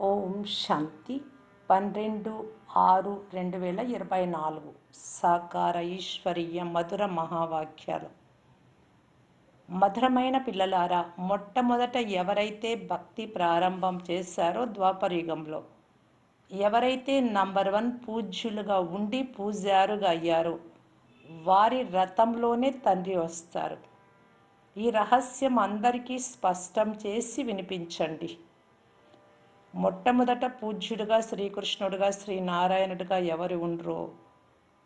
ఓం శాంతి పన్నెండు ఆరు రెండు వేల ఇరవై నాలుగు. సాకార ఈశ్వరీయ మధుర మహావాక్యాలు. మధురమైన పిల్లలారా మొట్టమొదట ఎవరైతే భక్తి ప్రారంభం చేశారో ద్వాపరయుగంలో ఎవరైతే నంబర్ వన్ పూజ్యులుగా ఉండి పూజారుగా అయ్యారో వారి రథంలోనే తండ్రి వస్తారు. ఈ రహస్యం అందరికీ స్పష్టం చేసి వినిపించండి. మొట్టమొదట పూజ్యుడిగా శ్రీకృష్ణుడుగా శ్రీనారాయణుడుగా ఎవరు ఉండరో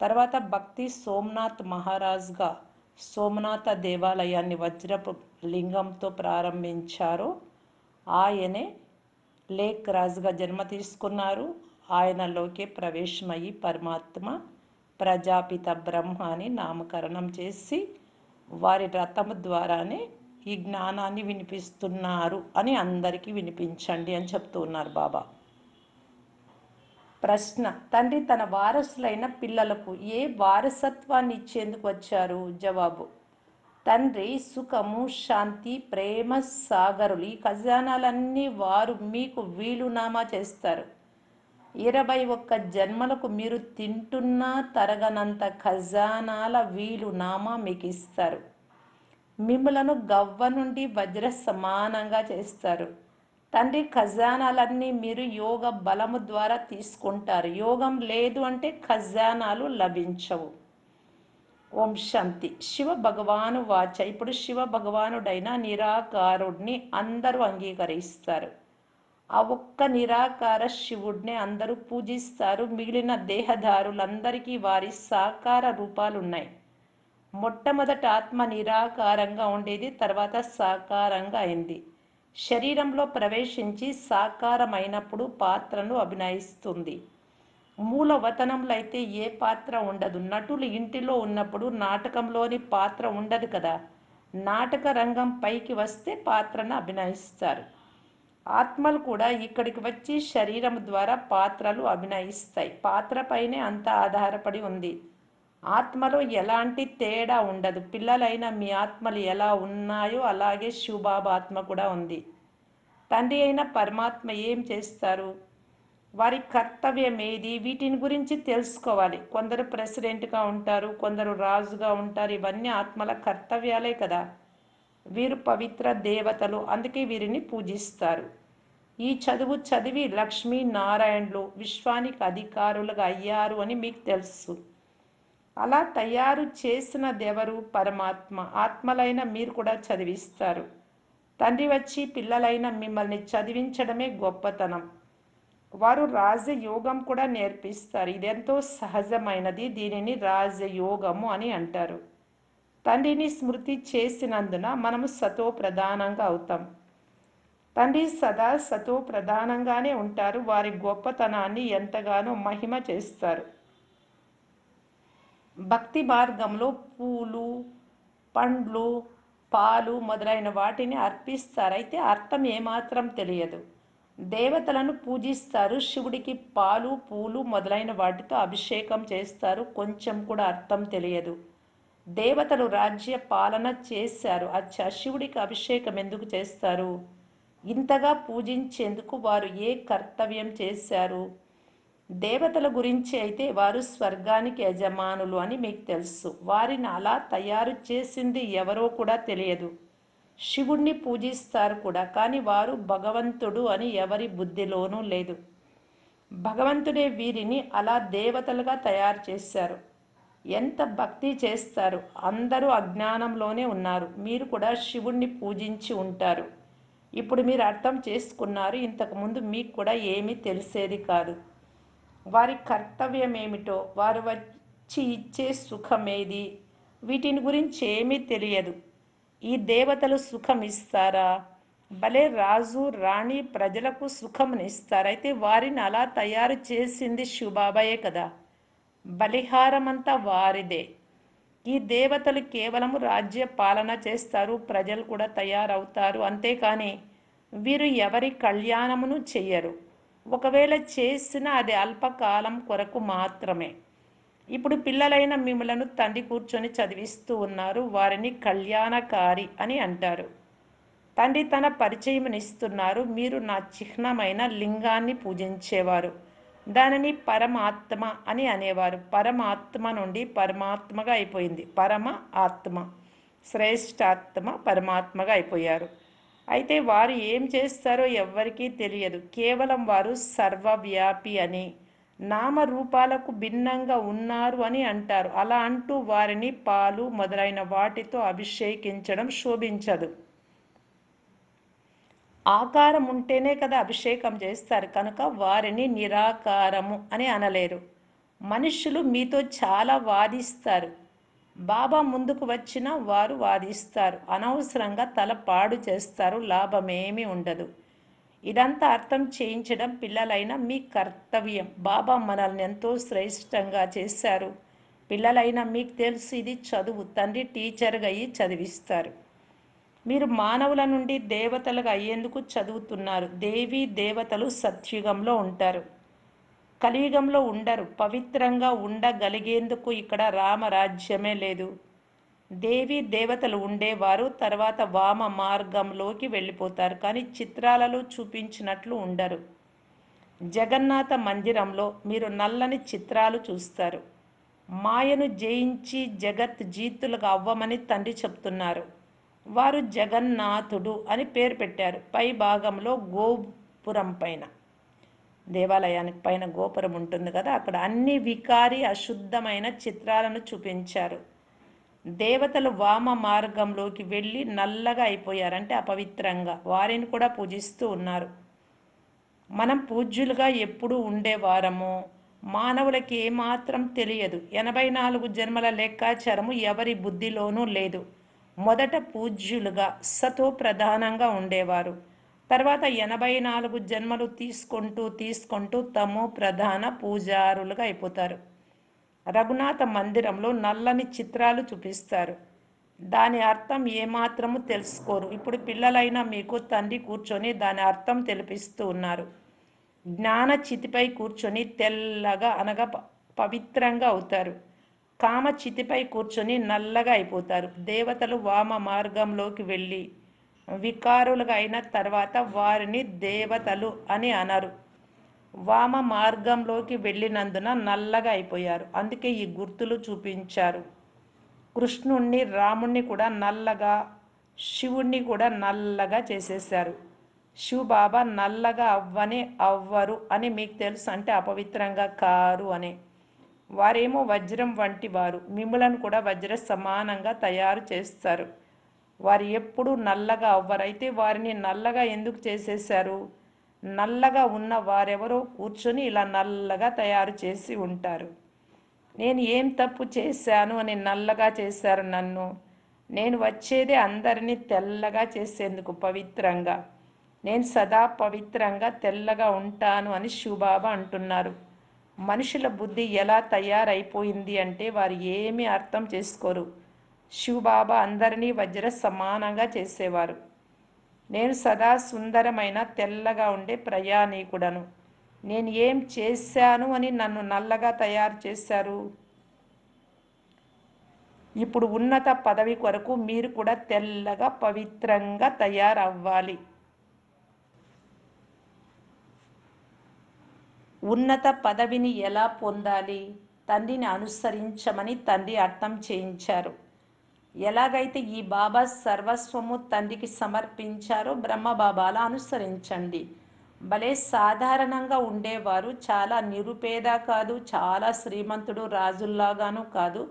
తర్వాత భక్తి సోమనాథ్ మహారాజ్గా సోమనాథ దేవాలయాన్ని వజ్రపు లింగంతో ప్రారంభించారో. ఆయనే లేక్ రాజుగా జన్మ తీసుకున్నారు. ఆయనలోకే ప్రవేశమయ్యి పరమాత్మ ప్రజాపిత బ్రహ్మ అని నామకరణం చేసి వారి రథము ద్వారానే ఈ జ్ఞానాన్ని వినిపిస్తున్నారు అని అందరికీ వినిపించండి అని చెప్తూ ఉన్నారు బాబా. ప్రశ్న తండ్రి తన వారసులైన పిల్లలకు ఏ వారసత్వాన్ని ఇచ్చేందుకు వచ్చారు? జవాబు తండ్రి సుఖము శాంతి ప్రేమ సాగరులు ఈ ఖజానాలన్నీ వారు మీకు వీలునామా చేస్తారు. ఇరవై ఒక్క జన్మలకు మీరు తింటున్నా తరగనంత ఖజానాల వీలునామా మీకు ఇస్తారు మిమ్మలను గవ్వ నుండి వజ్ర సమానంగా చేస్తారు. తండ్రి ఖజానాలన్నీ మీరు యోగ బలము ద్వారా తీసుకుంటారు. యోగం లేదు అంటే ఖజానాలు లభించవు. ఓం శాంతి. శివ భగవాను వాచ. ఇప్పుడు శివ భగవానుడైన నిరాకారుడిని అందరూ అంగీకరిస్తారు. ఆ ఒక్క నిరాకార శివుడిని అందరూ పూజిస్తారు. మిగిలిన దేహదారులందరికీ వారి సాకార రూపాలు ఉన్నాయి మొట్టమొదట ఆత్మ నిరాకారంగా ఉండేది తర్వాత సాకారంగా అయింది. శరీరంలో ప్రవేశించి సాకారమైనప్పుడు పాత్రను అభినయిస్తుంది. మూల వతనంలో అయితే ఏ పాత్ర ఉండదు. నటులు ఇంటిలో ఉన్నప్పుడు నాటకంలోని పాత్ర ఉండదు కదా. నాటక రంగం పైకి వస్తే పాత్రను అభినయిస్తారు. ఆత్మలు కూడా ఇక్కడికి వచ్చి శరీరం ద్వారా పాత్రలు అభినయిస్తాయి. పాత్రపైనే అంత అంతా ఆధారపడి ఉంది. ఆత్మలో ఎలాంటి తేడా ఉండదు. పిల్లలైన మీ ఆత్మలు ఎలా ఉన్నాయో అలాగే శివబాబు ఆత్మ కూడా ఉంది. తండ్రి అయిన పరమాత్మ ఏం చేస్తారు? వారి కర్తవ్యం ఏది? వీటిని గురించి తెలుసుకోవాలి. కొందరు ప్రెసిడెంట్గా ఉంటారు కొందరు రాజుగా ఉంటారు. ఇవన్నీ ఆత్మల కర్తవ్యాలే కదా. వీరు పవిత్ర దేవతలు. అందుకే వీరిని పూజిస్తారు. ఈ చదువు చదివి లక్ష్మీ నారాయణులు విశ్వానికి అధికారులుగా అయ్యారు అని మీకు తెలుసు. అలా తయారు చేసిన దెవరు పరమాత్మ. ఆత్మలైన మీరు కూడా చదివిస్తారు. తండ్రి వచ్చి పిల్లలైన మిమ్మల్ని చదివించడమే గొప్పతనం. వారు రాజయోగం కూడా నేర్పిస్తారు. ఇదెంతో సహజమైనది. దీనిని రాజయోగము అని అంటారు. తండ్రిని స్మృతి చేసినందున మనము సతో ప్రధానంగా అవుతాం. తండ్రి సదా సతో ప్రధానంగానే ఉంటారు. వారి గొప్పతనాన్ని ఎంతగానో మహిమ చేస్తారు. భక్తి మార్గంలో పూలు పండ్లు పాలు మొదలైన వాటిని అర్పిస్తారు. అయితే అర్థం ఏమాత్రం తెలియదు. దేవతలను పూజిస్తారు. శివుడికి పాలు పూలు మొదలైన వాటితో అభిషేకం చేస్తారు. కొంచెం కూడా అర్థం తెలియదు. దేవతలు రాజ్య పాలన చేశారు. అచ్చా శివుడికి అభిషేకం ఎందుకు చేస్తారు? ఇంతగా పూజించేందుకు వారు ఏ కర్తవ్యం చేశారు? దేవతల గురించి అయితే వారు స్వర్గానికి యజమానులు అని మీకు తెలుసు. వారిని అలా తయారు చేసింది ఎవరో కూడా తెలియదు. శివుణ్ణి పూజిస్తారు కూడా కానీ వారు భగవంతుడు అని ఎవరి బుద్ధిలోనూ లేదు. భగవంతుడే వీరిని అలా దేవతలుగా తయారు చేశారు. ఎంత భక్తి చేస్తారు? అందరూ అజ్ఞానంలోనే ఉన్నారు. మీరు కూడా శివుణ్ణి పూజించి ఉంటారు. ఇప్పుడు మీరు అర్థం చేసుకున్నారు. ఇంతకుముందు మీకు కూడా ఏమీ తెలిసేది కాదు. వారి కర్తవ్యం ఏమిటో వారు వచ్చి ఇచ్చే సుఖమేది? వీటిని గురించి ఏమీ తెలియదు. ఈ దేవతలు సుఖం ఇస్తారా? భలే రాజు రాణి ప్రజలకు సుఖంనిస్తారు అయితే వారిని అలా తయారు చేసింది శివబాబాయే కదా. బలిహారమంతా వారిదే. ఈ దేవతలు కేవలము రాజ్య పాలన చేస్తారు. ప్రజలు కూడా తయారవుతారు. అంతేకాని వీరు ఎవరి కళ్యాణమును చెయ్యరు. ఒకవేళ చేసినా అది అల్పకాలం కొరకు మాత్రమే. ఇప్పుడు పిల్లలైన మిమ్మలను తండ్రి కూర్చొని చదివిస్తూ ఉన్నారు వారిని కళ్యాణకారి అని అంటారు. తండ్రి తన పరిచయమునిస్తున్నారు మీరు నా చిహ్నమైన లింగాన్ని పూజించేవారు దానిని పరమాత్మ అని అనేవారు. పరమాత్మ నుండి పరమాత్మగా అయిపోయింది. పరమ ఆత్మ శ్రేష్ఠాత్మ పరమాత్మగా అయిపోయారు. అయితే వారు ఏం చేస్తారో ఎవ్వరికీ తెలియదు. కేవలం వారు సర్వవ్యాపి అని నామరూపాలకు భిన్నంగా ఉన్నారు అని అంటారు. అలా అంటూ వారిని పాలు మొదలైన వాటితో అభిషేకించడం శోభించదు. ఆకారం ఉంటేనే కదా అభిషేకం చేస్తారు. కనుక వారిని నిరాకారము అని అనలేరు. మనుషులు మీతో చాలా వాదిస్తారు. బాబా ముందుకు వచ్చిన వారు వాదిస్తారు. అనవసరంగా తల పాడు చేస్తారు. లాభమేమీ ఉండదు. ఇదంతా అర్థం చేయించడం పిల్లలైన మీ కర్తవ్యం. బాబా మనల్ని ఎంతో శ్రేష్టంగా చేశారు. పిల్లలైన మీకు తెలుసు ఇది చదువు. తండ్రి టీచర్గా అయ్యి చదివిస్తారు. మీరు మానవుల నుండి దేవతలుగా అయ్యేందుకు చదువుతున్నారు. దేవి దేవతలు సత్యుగంలో ఉంటారు. కలియుగంలో ఉండరు పవిత్రంగా ఉండగలిగేందుకు ఇక్కడ రామరాజ్యమే లేదు. దేవి దేవతలు ఉండేవారు తర్వాత వామ మార్గంలోకి వెళ్ళిపోతారు కానీ చిత్రాలలో చూపించినట్లు ఉండరు. జగన్నాథ మందిరంలో మీరు నల్లని చిత్రాలు చూస్తారు. మాయను జయించి జగత్ జీతులుగా అవ్వమని తండ్రి చెప్తున్నారు. వారు జగన్నాథుడు అని పేరు పెట్టారు. పై భాగంలో గోపురం పైన. దేవాలయానికి పైన గోపురం ఉంటుంది కదా అక్కడ అన్ని వికారి అశుద్ధమైన చిత్రాలను చూపించారు. దేవతలు వామ మార్గంలోకి వెళ్ళి నల్లగా అయిపోయారంటే అపవిత్రంగా. వారిని కూడా పూజిస్తూ ఉన్నారు. మనం పూజ్యులుగా ఎప్పుడు ఉండేవారము? మానవులకి ఏమాత్రం తెలియదు. ఎనభై నాలుగు జన్మల లెక్కాచారము ఎవరి బుద్ధిలోనూ లేదు. మొదట పూజ్యులుగా సతో ప్రధానంగా ఉండేవారు. తర్వాత ఎనభై నాలుగు జన్మలు తీసుకుంటూ తీసుకుంటూ తము ప్రధాన పూజారులుగా అయిపోతారు. రఘునాథ మందిరంలో నల్లని చిత్రాలు చూపిస్తారు. దాని అర్థం ఏమాత్రము తెలుసుకోరు. ఇప్పుడు పిల్లలైనా మీకు తండ్రి కూర్చొని దాని అర్థం తెలిపిస్తూ ఉన్నారు. జ్ఞాన చితిపై కూర్చొని తెల్లగా అనగా పవిత్రంగా అవుతారు. కామ చితిపై కూర్చొని నల్లగా అయిపోతారు. దేవతలు వామ మార్గంలోకి వెళ్ళి వికారులుగా అయిన తర్వాత వారిని దేవతలు అని అనరు. వామ మార్గంలోకి వెళ్ళినందున నల్లగా అయిపోయారు. అందుకే ఈ గుర్తులు చూపించారు. కృష్ణుణ్ణి రాముణ్ణి కూడా నల్లగా శివుణ్ణి కూడా నల్లగా చేసేసారు శివబాబా నల్లగా అవ్వని అవ్వరు అని మీకు తెలుసు. అంటే అపవిత్రంగా కారు అని. వారేమో వజ్రం వంటి వారు. మిమ్మలను కూడా వజ్ర సమానంగా తయారు చేస్తారు. వారు ఎప్పుడు నల్లగా అవ్వరైతే వారిని నల్లగా ఎందుకు చేసేసారు నల్లగా ఉన్న వారెవరో కూర్చొని ఇలా నల్లగా తయారు చేసి ఉంటారు. నేను ఏం తప్పు చేశాను అని నల్లగా చేశారు నన్ను. నేను వచ్చేదే అందరినీ తెల్లగా చేసేందుకు పవిత్రంగా. నేను సదా పవిత్రంగా తెల్లగా ఉంటాను అని శివబాబా అంటున్నారు. మనుషుల బుద్ధి ఎలా తయారైపోయింది అంటే వారు ఏమీ అర్థం చేసుకోరు. శివబాబా అందరినీ వజ్ర సమానంగా చేసేవారు. నేను సదా సుందరమైన తెల్లగా ఉండే ప్రయాణికుడను. నేను ఏం చేశాను అని నన్ను నల్లగా తయారు చేశారు? ఇప్పుడు ఉన్నత పదవి కొరకు మీరు కూడా తెల్లగా పవిత్రంగా తయారవ్వాలి. ఉన్నత పదవిని ఎలా పొందాలి? తండ్రిని అనుసరించమని తండ్రి అర్థం చేయించారు. ఎలాగైతే ఈ బాబా సర్వస్వము తండ్రికి సమర్పించారో బ్రహ్మ బాబాలా అనుసరించండి. భలే సాధారణంగా ఉండేవారు. చాలా నిరుపేద కాదు చాలా శ్రీమంతుడు రాజుల్లాగాను కాదు.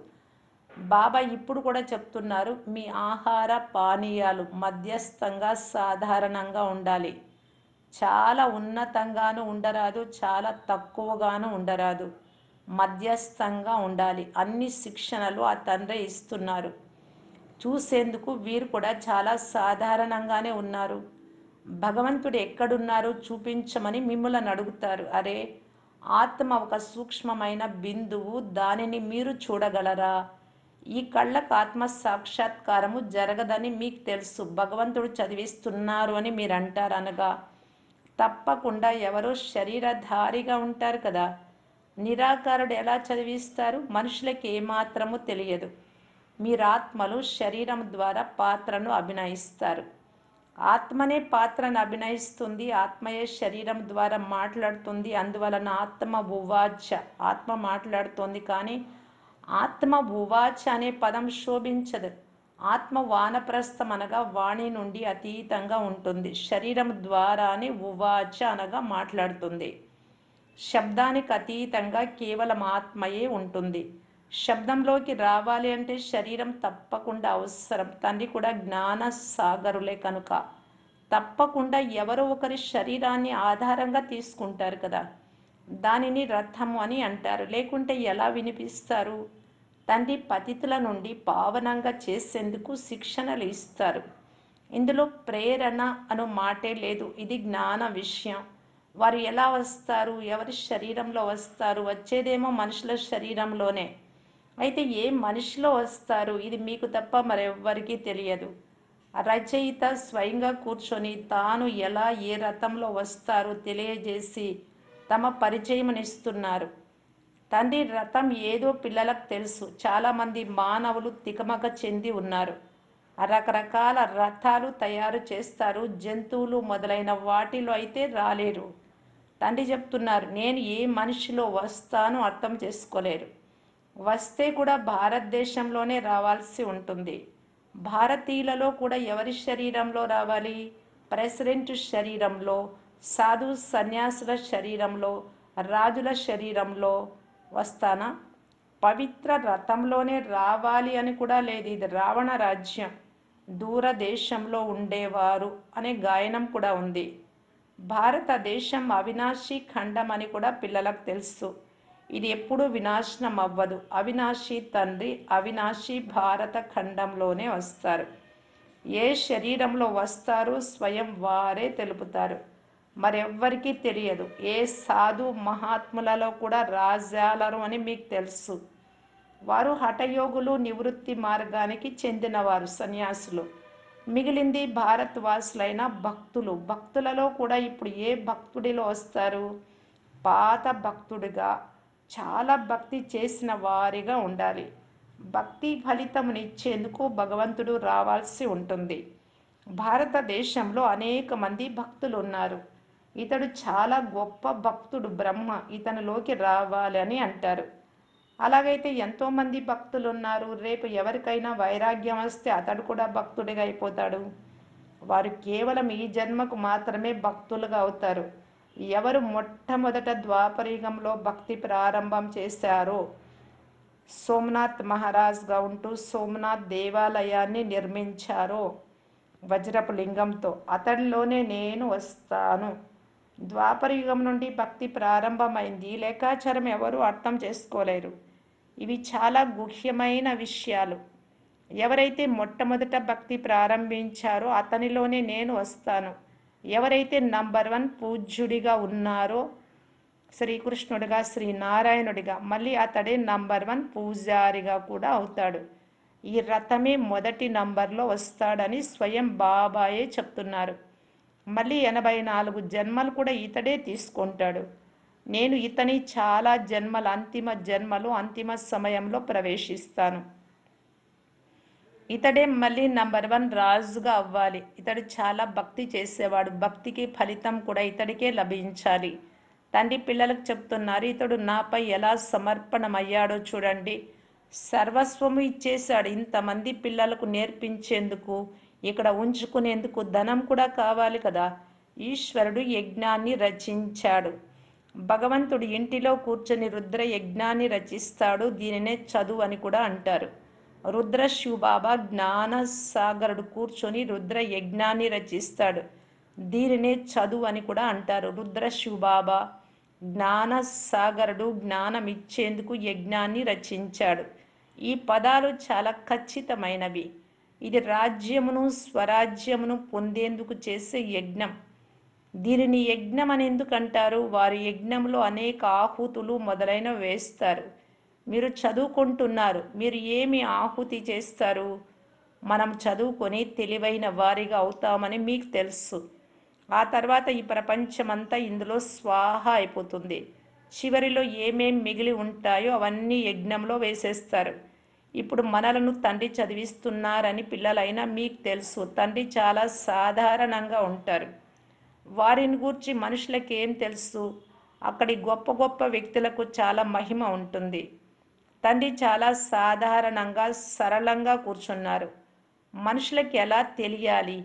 బాబా ఇప్పుడు కూడా చెప్తున్నారు మీ ఆహార పానీయాలు మధ్యస్థంగా సాధారణంగా ఉండాలి. చాలా ఉన్నతంగాను ఉండరాదు చాలా తక్కువగాను ఉండరాదు. మధ్యస్థంగా ఉండాలి. అన్ని శిక్షణలు ఆ తండ్రి ఇస్తున్నారు. చూసేందుకు వీరు కూడా చాలా సాధారణంగానే ఉన్నారు. భగవంతుడు ఎక్కడున్నారో చూపించమని మిమ్మల్ని అడుగుతారు. అరే ఆత్మ ఒక సూక్ష్మమైన బిందువు దానిని మీరు చూడగలరా? ఈ కళ్ళకు ఆత్మ సాక్షాత్కారము జరగదని మీకు తెలుసు. భగవంతుడు చదివిస్తున్నారు అని మీరు అంటారు అనగా తప్పకుండా ఎవరో శరీరధారిగా ఉంటారు కదా. నిరాకారుడు ఎలా చదివిస్తారు? మనుషులకి ఏమాత్రము తెలియదు. మీరాత్మలు శరీరం ద్వారా పాత్రను అభినయిస్తారు. ఆత్మనే పాత్రను అభినయిస్తుంది ఆత్మయే శరీరం ద్వారా మాట్లాడుతుంది అందువలన ఆత్మ ఉవాచ ఆత్మ మాట్లాడుతుంది కానీ ఆత్మ ఉవాచ అనే పదం శోభించదు. ఆత్మ వానప్రస్థం అనగా వాణి నుండి అతీతంగా ఉంటుంది. శరీరం ద్వారానే ఉవాచ అనగా మాట్లాడుతుంది. శబ్దానికి అతీతంగా కేవలం ఆత్మయే ఉంటుంది. శబ్దంలోకి రావాలి అంటే శరీరం తప్పకుండా అవసరం. తండ్రి కూడా జ్ఞాన సాగరులే కనుక. తప్పకుండా ఎవరో ఒకరి శరీరాన్ని ఆధారంగా తీసుకుంటారు కదా. దానిని రథము అని అంటారు. లేకుంటే ఎలా వినిపిస్తారు? తండ్రి పతితుల నుండి పావనంగా చేసేందుకు శిక్షణలు ఇస్తారు. ఇందులో ప్రేరణ అను మాటే లేదు. ఇది జ్ఞాన విషయం. వారు ఎలా వస్తారు? ఎవరి శరీరంలో వస్తారు? వచ్చేదేమో మనుషుల శరీరంలోనే. అయితే ఏ మనిషిలో వస్తారు? ఇది మీకు తప్ప మరెవ్వరికీ తెలియదు. రచయిత స్వయంగా కూర్చొని తాను ఎలా ఏ రథంలో వస్తారో తెలియజేసి తమ పరిచయమునిస్తున్నారు. తండ్రి రథం ఏదో పిల్లలకు తెలుసు. చాలామంది మానవులు తికమక చెంది ఉన్నారు. రకరకాల రథాలు తయారు చేస్తారు. జంతువులు మొదలైన వాటిలో అయితే రాలేరు. తండ్రి చెప్తున్నారు నేను ఏ మనిషిలో వస్తానో అర్థం చేసుకోలేరు. వస్తే కూడా భారతదేశంలోనే రావాల్సి ఉంటుంది. భారతీయులలో కూడా ఎవరి శరీరంలో రావాలి? ప్రెసిడెంట్ శరీరంలో సాధు సన్యాసుల శరీరంలో రాజుల శరీరంలో వస్తానా? పవిత్ర రథంలోనే రావాలి అని కూడా లేదు. ఇది రావణ రాజ్యం. దూరదేశంలో ఉండేవారు అనే గాయనం కూడా ఉంది. భారతదేశం అవినాశి ఖండం అని కూడా పిల్లలకు తెలుసు. ఇది ఎప్పుడూ వినాశనం అవ్వదు అవినాశి తండ్రి అవినాశి భారత ఖండంలోనే వస్తారు. ఏ శరీరంలో వస్తారో స్వయం వారే తెలుపుతారు. మరెవ్వరికీ తెలియదు. ఏ సాధు మహాత్ములలో కూడా రాజాలరు అని మీకు తెలుసు. వారు హఠయోగులు నివృత్తి మార్గానికి చెందినవారు సన్యాసులు. మిగిలింది భారత్వాసులైన భక్తులు. భక్తులలో కూడా ఇప్పుడు ఏ భక్తుడిలో వస్తారు? పాత భక్తుడిగా చాలా భక్తి చేసిన వారిగా ఉండాలి. భక్తి ఫలితమునిచ్చేందుకు భగవంతుడు రావాల్సి ఉంటుంది. భారతదేశంలో అనేక మంది భక్తులు ఉన్నారు ఇతడు చాలా గొప్ప భక్తుడు బ్రహ్మ ఇతనిలోకి రావాలని అంటారు. అలాగైతే ఎంతోమంది భక్తులు ఉన్నారు రేపు ఎవరికైనా వైరాగ్యం వస్తే అతడు కూడా భక్తుడిగా అయిపోతాడు. వారు కేవలం ఈ జన్మకు మాత్రమే భక్తులుగా అవుతారు. ఎవరు మొట్టమొదట ద్వాపరయుగంలో భక్తి ప్రారంభం చేశారో సోమనాథ్ మహారాజ్గా ఉంటూ సోమనాథ్ దేవాలయాన్ని నిర్మించారో వజ్రపు లింగంతో అతడిలోనే నేను వస్తాను. ద్వాపరయుగం నుండి భక్తి ప్రారంభమైంది. ఈ లేఖాచారం ఎవరు అర్థం చేసుకోలేరు. ఇవి చాలా గుహ్యమైన విషయాలు. ఎవరైతే మొట్టమొదట భక్తి ప్రారంభించారో అతనిలోనే నేను వస్తాను. ఎవరైతే నంబర్ వన్ పూజ్యుడిగా ఉన్నారో శ్రీకృష్ణుడిగా శ్రీనారాయణుడిగా మళ్ళీ అతడే నంబర్ వన్ పూజారిగా కూడా అవుతాడు. ఈ రథమే మొదటి నంబర్లో వస్తాడని స్వయం బాబాయే చెప్తున్నారు. మళ్ళీ ఎనభై నాలుగు జన్మలు కూడా ఇతడే తీసుకుంటాడు. నేను ఇతని చాలా జన్మల అంతిమ జన్మలు అంతిమ సమయంలో ప్రవేశిస్తాను. ఇతడే మళ్ళీ నంబర్ వన్ రాజుగా అవ్వాలి. ఇతడు చాలా భక్తి చేసేవాడు. భక్తికి ఫలితం కూడా ఇతడికే లభించాలి. తండ్రి పిల్లలకు చెప్తున్నారు ఇతడు నాపై ఎలా సమర్పణమయ్యాడో చూడండి. సర్వస్వము ఇచ్చేశాడు. ఇంతమంది పిల్లలకు నేర్పించేందుకు ఇక్కడ ఉంచుకునేందుకు ధనం కూడా కావాలి కదా. ఈశ్వరుడు యజ్ఞాన్ని రచించాడు. భగవంతుడు ఇంటిలో కూర్చొని రుద్ర యజ్ఞాన్ని రచిస్తాడు. దీనినే చదువు అని కూడా అంటారు. రుద్ర శివబాబా జ్ఞానసాగరుడు కూర్చొని రుద్ర యజ్ఞాన్ని రచిస్తాడు. దీనినే చదువు అని కూడా అంటారు. రుద్ర శివబాబా జ్ఞానసాగరుడు జ్ఞానం ఇచ్చేందుకు యజ్ఞాన్ని రచించాడు. ఈ పదాలు చాలా ఖచ్చితమైనవి. ఇది రాజ్యమును స్వరాజ్యమును పొందేందుకు చేసే యజ్ఞం. దీనిని యజ్ఞం అని ఎందుకంటారు? వారి యజ్ఞంలో అనేక ఆహుతులు మొదలైన వేస్తారు. మీరు చదువుకుంటున్నారు మీరు ఏమి ఆహుతి చేస్తారు? మనం చదువుకొని తెలివైన వారిగా అవుతామని మీకు తెలుసు. ఆ తర్వాత ఈ ప్రపంచమంతా ఇందులో స్వాహ అయిపోతుంది. చివరిలో ఏమేం మిగిలి ఉంటాయో అవన్నీ యజ్ఞంలో వేసేస్తారు. ఇప్పుడు మనలను తండ్రి చదివిస్తున్నారని పిల్లలైనా మీకు తెలుసు. తండ్రి చాలా సాధారణంగా ఉంటారు. వారిని గూర్చి మనుషులకి ఏం తెలుసు? అక్కడి గొప్ప గొప్ప వ్యక్తులకు చాలా మహిమ ఉంటుంది. తండ్రి చాలా సాధారణంగా సరళంగా కూర్చున్నారు. మనుషులకి ఎలా తెలియాలి?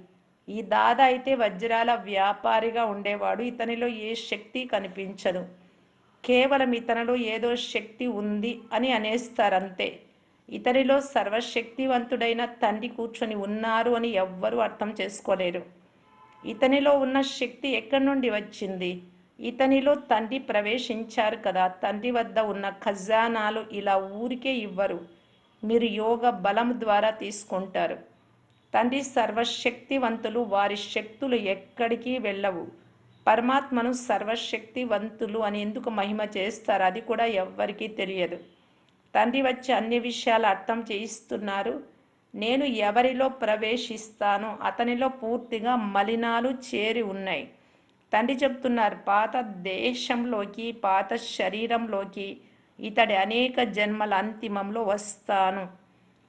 ఈ దాదా అయితే వజ్రాల వ్యాపారిగా ఉండేవాడు. ఇతనిలో ఏ శక్తి కనిపించదు. కేవలం ఇతనిలో ఏదో శక్తి ఉంది అని అనేస్తారంతే. ఇతనిలో సర్వశక్తివంతుడైన తండ్రి కూర్చొని ఉన్నారు అని ఎవ్వరూ అర్థం చేసుకోలేరు. ఇతనిలో ఉన్న శక్తి ఎక్కడి నుండి వచ్చింది? ఇతనిలో తండ్రి ప్రవేశించారు కదా తండ్రి వద్ద ఉన్న ఖజానాలు ఇలా ఊరికే ఇవ్వరు. మీరు యోగ బలం ద్వారా తీసుకుంటారు. తండ్రి సర్వశక్తివంతులు వారి శక్తులు ఎక్కడికి వెళ్ళవు. పరమాత్మను సర్వశక్తివంతులు అని ఎందుకు మహిమ చేస్తారు? అది కూడా ఎవ్వరికీ తెలియదు. తండ్రి వచ్చి అన్ని విషయాలు అర్థం చేయిస్తున్నారు. నేను ఎవరిలో ప్రవేశిస్తానో అతనిలో పూర్తిగా మలినాలు చేరి ఉన్నాయి. తండ్రి చెప్తున్నారు పాత దేశంలోకి పాత శరీరంలోకి ఇతడి అనేక జన్మల అంతిమంలో వస్తాను.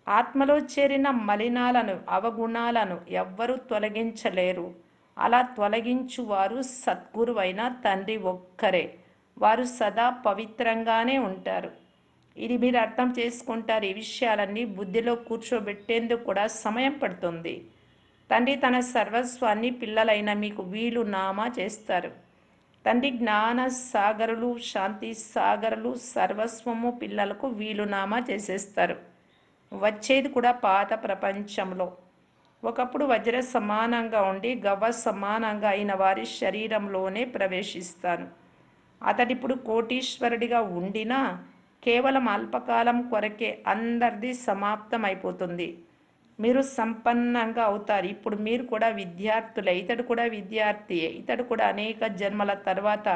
ఆత్మలో చేరిన మలినాలను అవగుణాలను ఎవ్వరూ తొలగించలేరు. అలా తొలగించువారు సద్గురువైన తండ్రి ఒక్కరే. వారు సదా పవిత్రంగానే ఉంటారు. ఇది మీరు అర్థం చేసుకుంటారు ఈ విషయాలన్నీ బుద్ధిలో కూర్చోబెట్టేందుకు కూడా సమయం పడుతుంది. తండ్రి తన సర్వస్వాన్ని పిల్లలైన మీకు వీలు నామా చేస్తారు. తండ్రి జ్ఞాన సాగరులు శాంతి సాగరులు సర్వస్వము పిల్లలకు వీలునామా చేసేస్తారు. వచ్చేది కూడా పాత ప్రపంచంలో. ఒకప్పుడు వజ్ర సమానంగా ఉండి గవ్వ సమానంగా అయిన వారి శరీరంలోనే ప్రవేశిస్తాను. అతడిప్పుడు కోటీశ్వరుడిగా ఉండినా కేవలం అల్పకాలం కొరకే అందరిది సమాప్తం అయిపోతుంది మీరు సంపన్నంగా అవుతారు. ఇప్పుడు మీరు కూడా విద్యార్థులే ఇతడు కూడా విద్యార్థియే ఇతడు కూడా అనేక జన్మల తర్వాత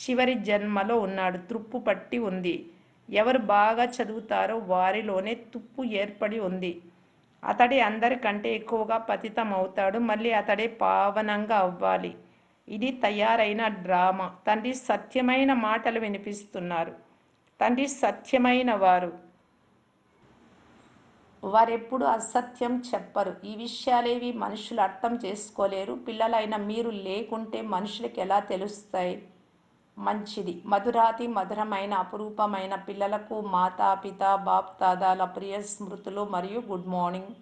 చివరి జన్మలో ఉన్నాడు. త్రుప్పు పట్టి ఉంది. ఎవరు బాగా చదువుతారో వారిలోనే తుప్పు ఏర్పడి ఉంది. అతడే అందరికంటే ఎక్కువగా పతితం అవుతాడు. మళ్ళీ అతడే పావనంగా అవ్వాలి. ఇది తయారైన డ్రామా. తండ్రి సత్యమైన మాటలు వినిపిస్తున్నారు. తండ్రి సత్యమైన వారు. వారెప్పుడు అసత్యం చెప్పరు. ఈ విషయాలేవి మనుషులు అర్థం చేసుకోలేరు. పిల్లలైన మీరు లేకుంటే మనుషులకు ఎలా తెలుస్తాయి? మంచిది. మధురాతి మధురమైన అపురూపమైన పిల్లలకు మాతాపిత బాప్ దాదాల ప్రియ స్మృతులు మరియు గుడ్ మార్నింగ్.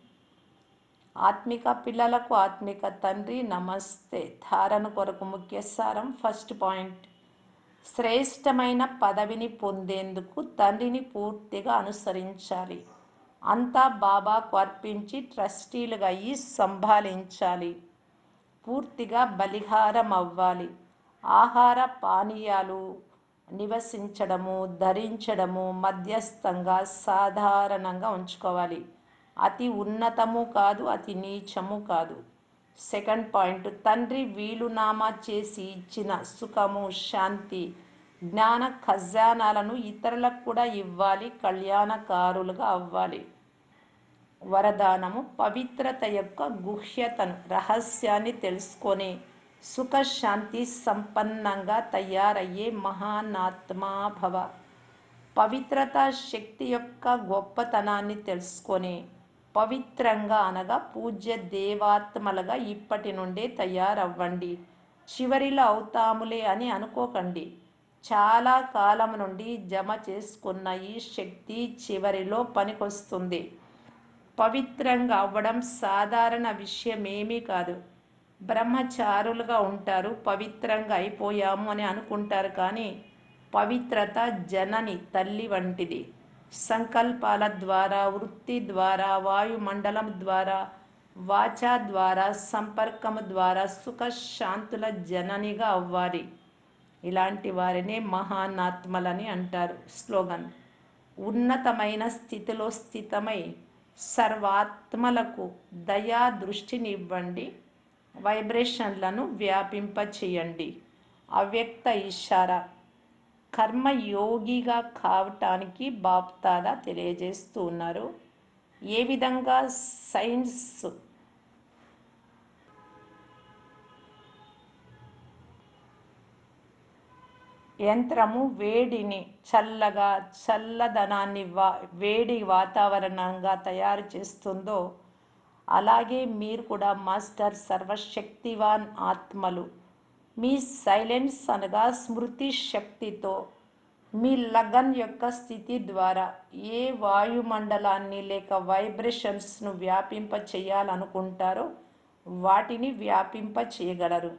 ఆత్మిక పిల్లలకు ఆత్మిక తండ్రి నమస్తే. ధారణ కొరకు ముఖ్య సారం ఫస్ట్ పాయింట్. శ్రేష్టమైన పదవిని పొందేందుకు తండ్రిని పూర్తిగా అనుసరించాలి. అంతా బాబాకు అర్పించి ట్రస్టీలుగా అయ్యి సంభాలించాలి పూర్తిగా బలిహారం అవ్వాలి ఆహార పానీయాలు నివసించడము ధరించడము మధ్యస్థంగా సాధారణంగా ఉంచుకోవాలి. అతి ఉన్నతము కాదు అతి నీచము కాదు. సెకండ్ పాయింట్ తండ్రి వీలునామా చేసి ఇచ్చిన సుఖము శాంతి జ్ఞాన ఖజానాలను ఇతరులకు కూడా ఇవ్వాలి కళ్యాణకారులుగా అవ్వాలి. వరదానము పవిత్రత యొక్క గుహ్యతను రహస్యాన్ని తెలుసుకొని సుఖశాంతి సంపన్నంగా తయారయ్యే మహానాత్మాభవ. పవిత్రత శక్తి యొక్క గొప్పతనాన్ని తెలుసుకొని పవిత్రంగా అనగా పూజ్య దేవాత్మలుగా ఇప్పటి నుండే తయారవ్వండి. చివరిలో అవుతాములే అని అనుకోకండి. చాలా కాలం నుండి జమ చేసుకున్న ఈ శక్తి చివరిలో పనికొస్తుంది. పవిత్రంగా అవ్వడం సాధారణ విషయమేమీ కాదు. బ్రహ్మచారులుగా ఉంటారు పవిత్రంగా అయిపోయాము అని అనుకుంటారు కానీ పవిత్రత జనని తల్లి వంటిది. సంకల్పాల ద్వారా వృత్తి ద్వారా వాయుమండలం ద్వారా వాచా ద్వారా సంపర్కము ద్వారా సుఖశాంతుల జననిగా అవ్వాలి. ఇలాంటి వారినే మహానాత్మలని అంటారు. స్లోగన్ ఉన్నతమైన స్థితిలో స్థితమై సర్వాత్మలకు దయా దృష్టినివ్వండి వైబ్రేషన్లను వ్యాపింపచేయండి. అవ్యక్త ఇషారా కర్మయోగిగా కావటానికి బాప్తాదా తెలియజేస్తూ ఉన్నారు. ఏ విధంగా సైన్స్ యంత్రము వేడిని చల్లగా చల్లదనాన్ని వా వేడి వాతావరణంగా తయారు చేస్తుందో అలాగే మీరు కూడా మాస్టర్ సర్వశక్తివాన్ ఆత్మలు. మీ సైలెన్స్ అనగా స్మృతి శక్తితో మీ లగన్ యొక్క స్థితి ద్వారా ఏ వాయుమండలాన్ని లేక వైబ్రేషన్స్ను వ్యాపింప చేయాలనుకుంటారో వాటిని వ్యాపింప చేయగలరు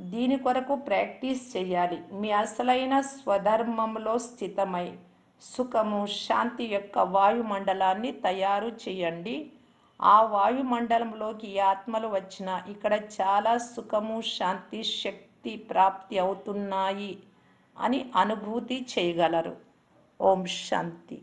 దీని కొరకు ప్రాక్టీస్ చేయాలి మీ అసలైన స్వధర్మంలో స్థితమై సుఖము శాంతి యొక్క వాయుమండలాన్ని తయారు చేయండి ఆ వాయుమండలంలోకి ఈ ఆత్మలు వచ్చిన ఇక్కడ చాలా సుఖము శాంతి శక్తి ప్రాప్తి అవుతున్నాయి అని అనుభూతి చేయగలరు. ఓం శాంతి.